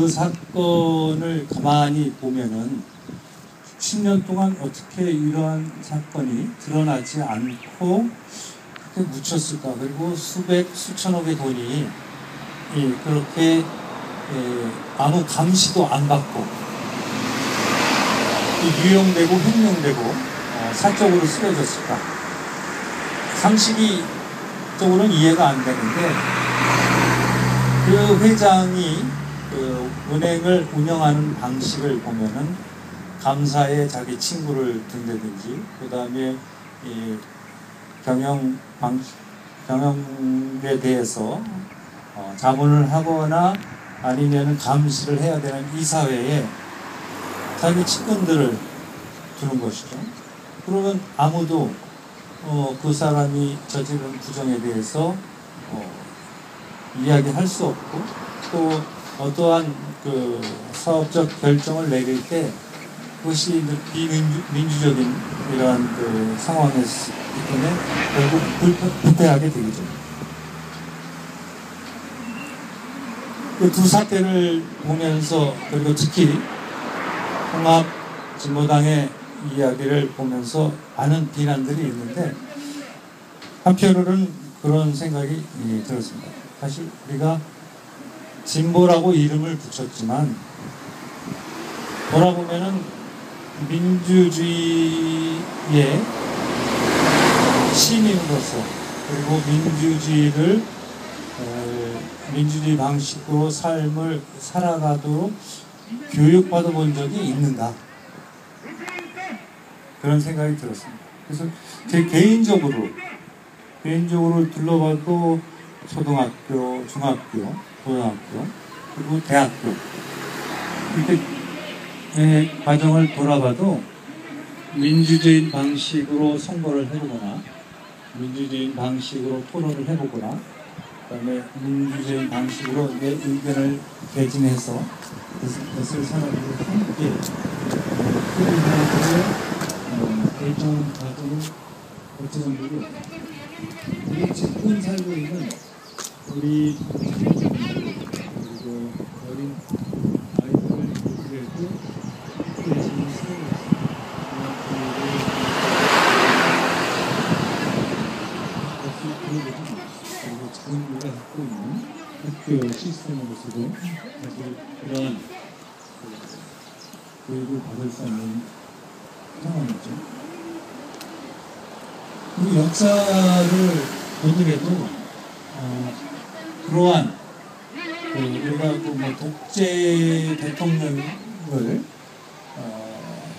그 사건을 가만히 보면은 10년 동안 어떻게 이러한 사건이 드러나지 않고 그렇게 묻혔을까? 그리고 수백, 수천억의 돈이 예, 그렇게 예, 아무 감시도 안 받고 유용되고 횡령되고 어, 사적으로 쓰여졌을까? 상식이 적으로는 이해가 안 되는데 그 회장이 그 은행을 운영하는 방식을 보면은 감사에 자기 친구를 둔다든지 그 다음에 경영 방 경영에 대해서 어, 자문을 하거나 아니면 감시를 해야 되는 이사회에 자기 친구들을 두는 것이죠. 그러면 아무도 어, 그 사람이 저지른 부정에 대해서 어, 이야기할 수 없고 또 어떠한 그 사업적 결정을 내릴 때 그것이 비민주 적인 이러한 그 상황이기 때문에 결국 불패하게 되겠죠. 그 두 사태를 보면서 그리고 특히 통합 진보당의 이야기를 보면서 많은 비난들이 있는데 한편으로는 그런 생각이 들었습니다. 사실 우리가 진보라고 이름을 붙였지만 돌아보면은 민주주의의 시민으로서 그리고 민주주의를 민주주의 방식으로 삶을 살아가도록 교육받아 본 적이 있는가 그런 생각이 들었습니다. 그래서 제 개인적으로 개인적으로 둘러봐도 초등학교, 중학교, 고등학교 그리고 대학교. 이렇게 과정을 돌아봐도 민주주의 방식으로 선거를 해보거나 민주주의 방식으로 토론을 해보거나 그다음에 민주주의 방식으로 내 의견을 개진해서 그것을 사람들이 함께 토론하고 결정하는 과정을 거치는 분이 우리 지금 살고 있는 우리 어린 아이들을 위해서 우리가 갖고 있는 학교 시스템으로서도 사실 그러한 교육을 받을 수 없는 상황이죠. 우리 역사를 보더라도 어, 그러한 그 우리가 그뭐 독재 대통령을 어,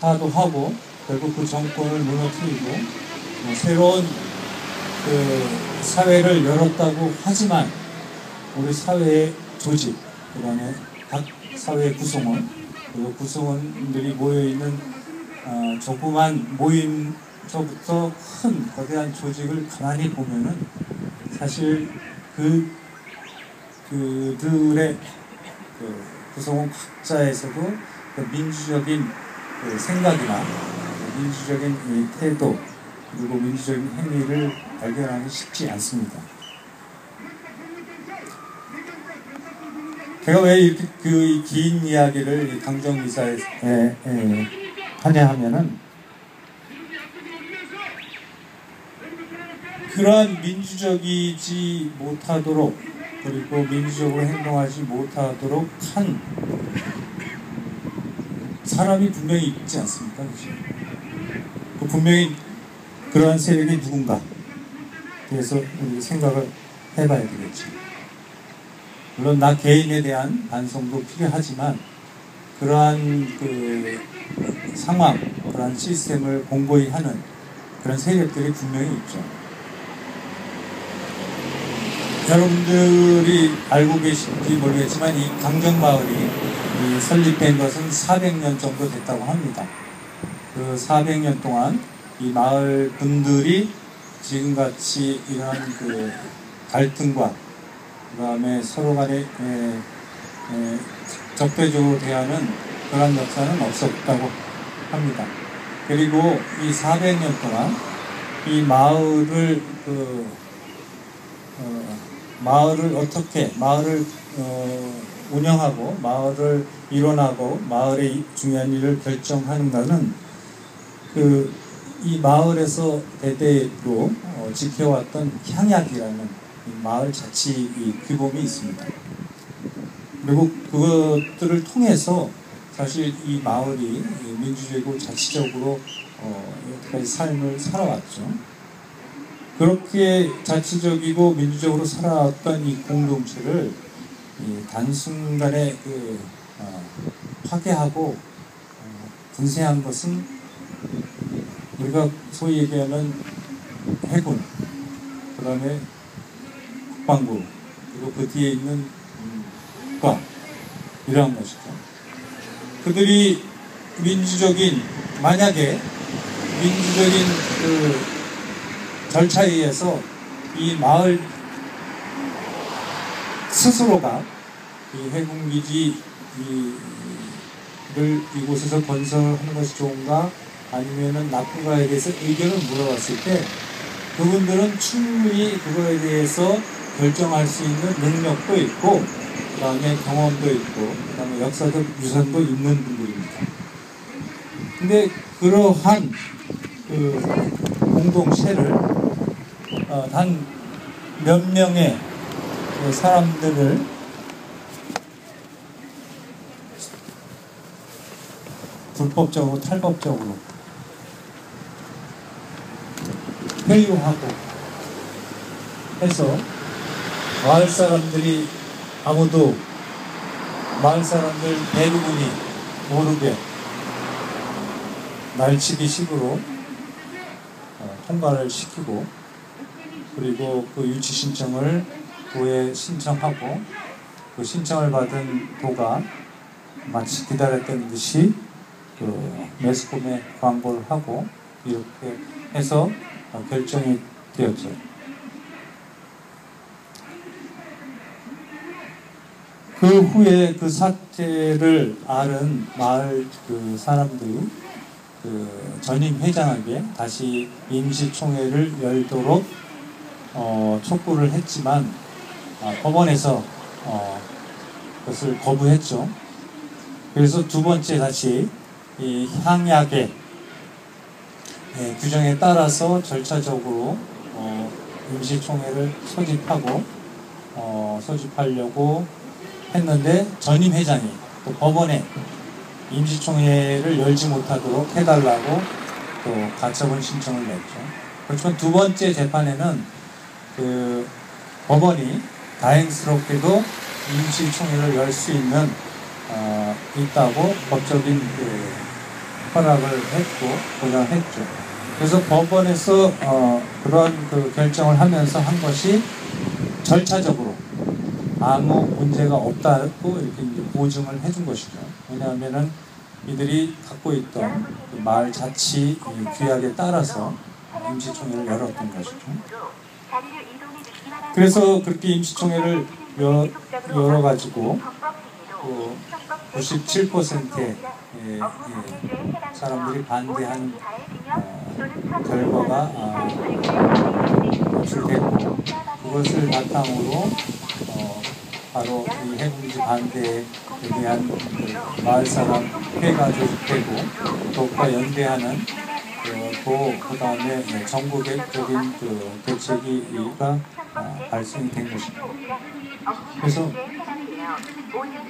타도하고 결국 그 정권을 무너뜨리고 뭐 새로운 그 사회를 열었다고 하지만 우리 사회의 조직, 그 다음에 각 사회 구성원, 그리고 구성원들이 모여 있는 어, 조그만 모임서부터 큰 거대한 조직을 가만히 보면은 사실 그 그들의 그 구성원 각자에서도 그 민주적인 그 생각이나 민주적인 태도 그리고 민주적인 행위를 발견하기 쉽지 않습니다. 제가 왜 이렇게 그 긴 이야기를 강정기사에 하냐 하면은 그러한 민주적이지 못하도록 그리고 민주적으로 행동하지 못하도록 한 사람이 분명히 있지 않습니까? 그 분명히 그러한 세력이 누군가 그래서 우리 생각을 해봐야 되겠죠. 물론 나 개인에 대한 반성도 필요하지만 그러한 그 상황, 그러한 시스템을 공고히 하는 그런 세력들이 분명히 있죠. 여러분들이 알고 계신지 모르겠지만 이 강정마을이 설립된 것은 400년 정도 됐다고 합니다. 그 400년 동안 이 마을 분들이 지금같이 이러한 그 갈등과 그 다음에 서로 간에 에, 에, 적대적으로 대하는 그런 역사는 없었다고 합니다. 그리고 이 400년 동안 이 마을을 그, 어, 마을을 어떻게 마을을 어, 운영하고 마을을 일원하고 마을의 중요한 일을 결정하는가는 그 이 마을에서 대대로 어, 지켜왔던 향약이라는 마을 자치 규범이 있습니다. 그리고 그것들을 통해서 사실 이 마을이 민주적이고 자치적으로 어, 여태까지 삶을 살아왔죠. 그렇게 자치적이고 민주적으로 살아왔던 이 공동체를 이 단순간에 그, 어, 파괴하고 어, 분쇄한 것은 우리가 소위 얘기하는 해군, 그 다음에 국방부, 그리고 그 뒤에 있는 국가, 이러한 것이죠. 그들이 민주적인, 만약에 민주적인 그 절차에 의해서 이 마을 스스로가 이 해군기지를 이곳에서 건설하는 것이 좋은가 아니면은 나쁜가에 대해서 의견을 물어봤을 때 그분들은 충분히 그거에 대해서 결정할 수 있는 능력도 있고 그 다음에 경험도 있고 그 다음에 역사적 유산도 있는 분들입니다. 근데 그러한 그 공동체를 어, 단몇 명의 그 사람들을 불법적으로 탈법적으로 회유하고 해서 마을 사람들이 아무도 마을 사람들 대부분이 모르게 날치기 식으로 어, 통과를 시키고 그리고 그 유치 신청을 도에 신청하고 그 신청을 받은 도가 마치 기다렸던 듯이 그 매스컴에 광고를 하고 이렇게 해서 결정이 되었죠. 그 후에 그 사태를 아는 마을 그 사람들이 그 전임 회장에게 다시 임시총회를 열도록 어, 촉구를 했지만 아, 법원에서 어, 그것을 거부했죠. 그래서 두 번째 다시 이 향약의 예, 규정에 따라서 절차적으로 어, 임시총회를 소집하고 어, 소집하려고 했는데 전임 회장이 또 법원에 임시총회를 열지 못하도록 해달라고 또 가처분 신청을 냈죠. 그렇지만 두 번째 재판에는 그 법원이 다행스럽게도 임시총회를 열 수 있는 어, 있다고 법적인 그 허락을 했고 보장했죠. 그래서 법원에서 어, 그러한 그 결정을 하면서 한 것이 절차적으로 아무 문제가 없다고 이렇게 보증을 해준 것이죠. 왜냐하면은 이들이 갖고 있던 그 마을 자치 규약에 따라서 임시총회를 열었던 것이죠. 그래서 그렇게 임시총회를 열, 열어가지고 그 97%의 예, 예, 사람들이 반대하는 어, 결과가 아, 도출됐고 그것을 바탕으로 어, 바로 이 해군지 반대에 대한 그 마을 사람 회가 조직되고 더욱더 연대하는 그, 그 다음에 전국적인 그 대책이가 아, 발생이 된 것입니다. 그래서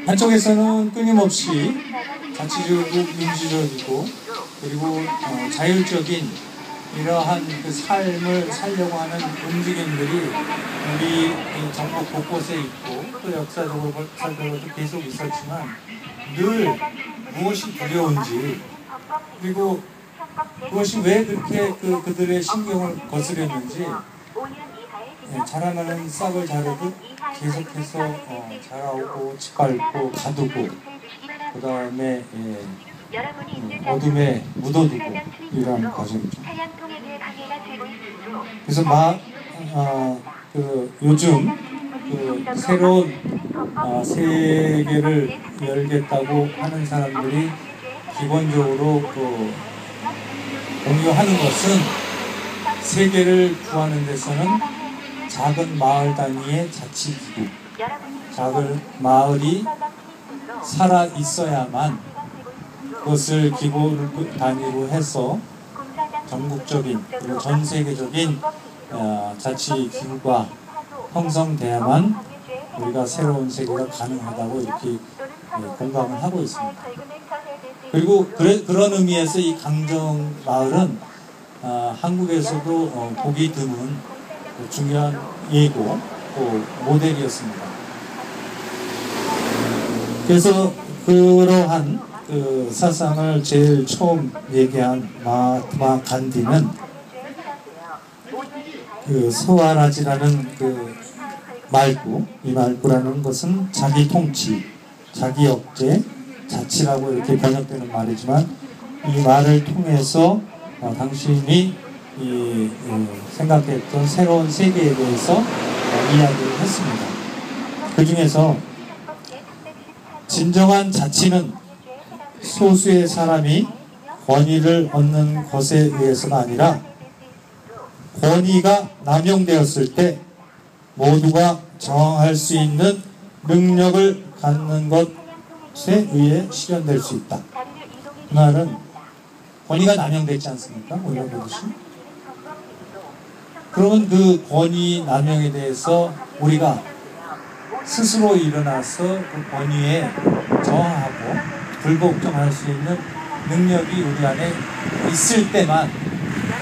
한쪽에서는 끊임없이 자치적이고 민주적이고 그리고 어, 자율적인 이러한 그 삶을 살려고 하는 움직임들이 우리 전국 곳곳에 있고 또 역사적으로 살펴도 계속 있었지만 늘 무엇이 두려운지 그리고 그것이 왜 그렇게 그, 그들의 신경을 거스렸는지 예, 자라나는 싹을 자르듯 계속해서 어, 자라오고 짓밟고 가두고 그 다음에 예, 예, 어둠에 묻어두고 이러한 과정이죠. 그래서 마, 아, 그 요즘 그 새로운 아, 세계를 열겠다고 하는 사람들이 기본적으로 그 공유하는 것은 세계를 구하는 데서는 작은 마을 단위의 자치기구, 작은 마을이 살아 있어야만 그것을 기구 단위로 해서 전국적인 그리고 전 세계적인 어, 자치기구가 형성돼야만 우리가 새로운 세계가 가능하다고 이렇게 예, 공감을 하고 있습니다. 그리고 그래, 그런 의미에서 이 강정 마을은 아, 한국에서도 어, 보기 드문 중요한 예고 또 모델이었습니다. 그래서 그러한 그 사상을 제일 처음 얘기한 마하트마 간디는 그 서와라지라는 그 말구, 이 말구라는 것은 자기 통치, 자기 억제, 자치라고 이렇게 번역되는 말이지만 이 말을 통해서 어, 당신이 이, 이 생각했던 새로운 세계에 대해서 어, 이야기를 했습니다. 그 중에서 진정한 자치는 소수의 사람이 권위를 얻는 것에 의해서가 아니라 권위가 남용되었을 때 모두가 저항할 수 있는 능력을 갖는 것에 의해 실현될 수 있다. 그 말은 권위가 남용되지 않습니까? 우리가 보듯이. 그러면 그 권위 남용에 대해서 우리가 스스로 일어나서 그 권위에 저항하고 불복종할 수 있는 능력이 우리 안에 있을 때만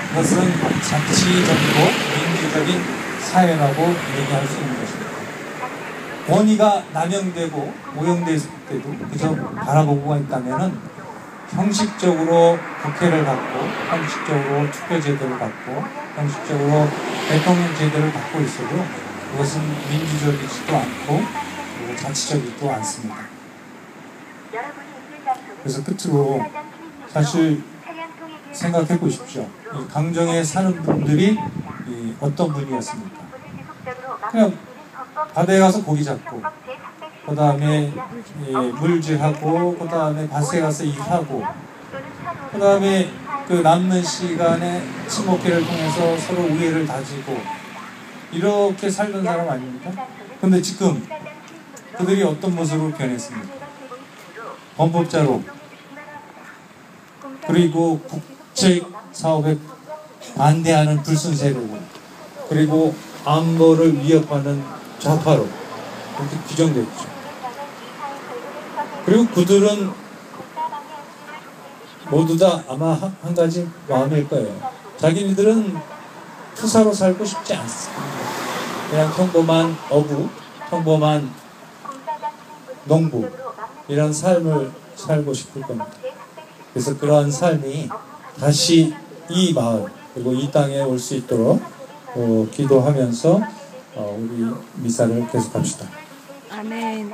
그것은 자치적이고 민주적인 사회라고 얘기할 수 있는 것입니다. 권위가 남용되고 오용됐을 때도 그저 바라보고가 있다면은 형식적으로 국회를 갖고 형식적으로 투표 제도를 갖고 형식적으로 대통령 제도를 갖고 있어도 그것은 민주적이지도 않고 자치적이지도 않습니다. 그래서 끝으로 사실 생각해 보십시오. 이 강정에 사는 분들이 어떤 분이었습니까? 그냥 바다에 가서 고기 잡고 그 다음에 예, 물질하고 그 다음에 밭에 가서 일하고 그 다음에 그 남는 시간에 친목회를 통해서 서로 우애를 다지고 이렇게 살던 사람 아닙니까? 근데 지금 그들이 어떤 모습으로 변했습니까? 범법자로 그리고 국책 사업에 반대하는 불순 세력으로 그리고 안보를 위협하는 좌파로 그렇게 규정됐죠. 그리고 그들은 모두 다 아마 한 가지 마음일 거예요. 자기네들은 투사로 살고 싶지 않습니다. 그냥 평범한 어부, 평범한 농부 이런 삶을 살고 싶을 겁니다. 그래서 그러한 삶이 다시 이 마을 그리고 이 땅에 올 수 있도록 어, 기도하면서 어, 우리 미사를 계속합시다. 아멘.